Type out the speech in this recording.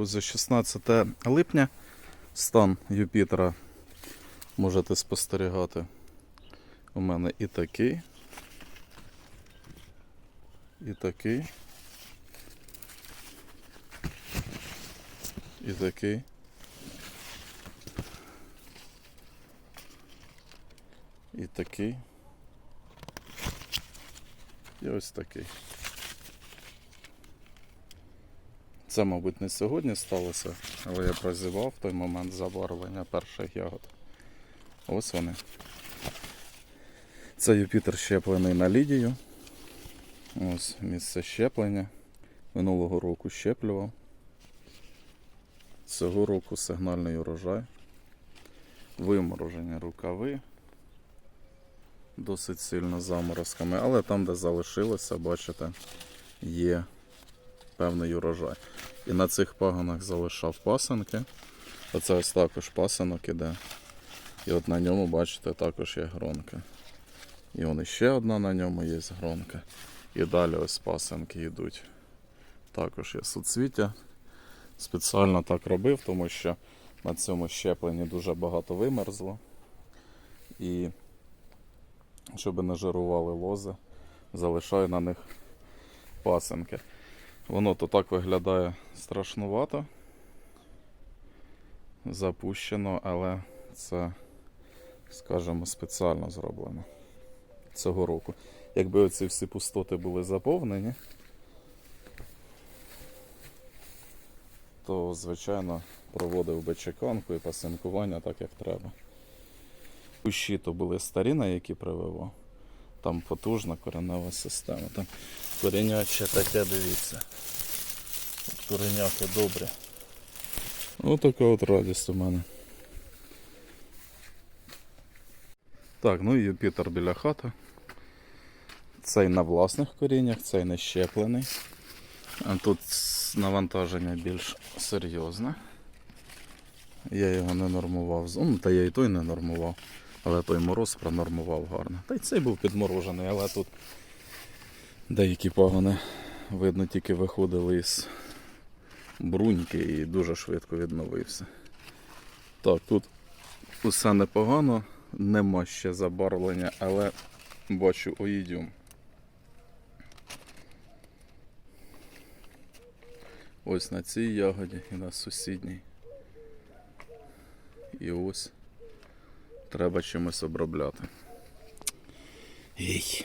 друзі, 16 липня. Стан Юпітера можете спостерігати. У мене і такий. І такий. І такий. І такий. І ось такий. Це, мабуть, не сьогодні сталося, але я прозівав в той момент забарвлення перших ягод. Ось вони. Це Юпітер щеплений на Лідію. Ось місце щеплення. Минулого року щеплював. Цього року сигнальний урожай. Виморожені рукави. Досить сильно заморозками, але там, де залишилося, бачите, є певний урожай. І на цих пагонах залишав пасенки. Оце ось також пасенок іде. І от на ньому, бачите, також є гронка. І он ще одна на ньому є гронка. І далі ось пасенки йдуть. Також є суцвіття. Спеціально так робив, тому що на цьому щепленні дуже багато вимерзло. І щоб не жирували лози, залишаю на них пасенки. Воно то так виглядає страшнувато, запущено, але це, скажімо, спеціально зроблено цього року. Якби оці всі пустоти були заповнені, то, звичайно, проводив би чеканку і пасинкування так, як треба. Кущі то були старі, на які прививав. Там потужна коренева система. Там коріняче таке, дивіться. Тут кореняки добрі. Ось така от радість у мене. Так, ну і Юпітер біля хати. Цей на власних коріннях, цей не щеплений. Тут навантаження більш серйозне. Я його не нормував. Ну, та я і той не нормував. Але той мороз пронормував гарно. Та й цей був підморожений, але тут деякі пагони, видно, тільки виходили із бруньки і дуже швидко відновився. Так, тут усе непогано, нема ще забарвлення, але бачу оїдюм. Ось на цій ягоді і на сусідній. І ось треба чимось обробляти. Ей.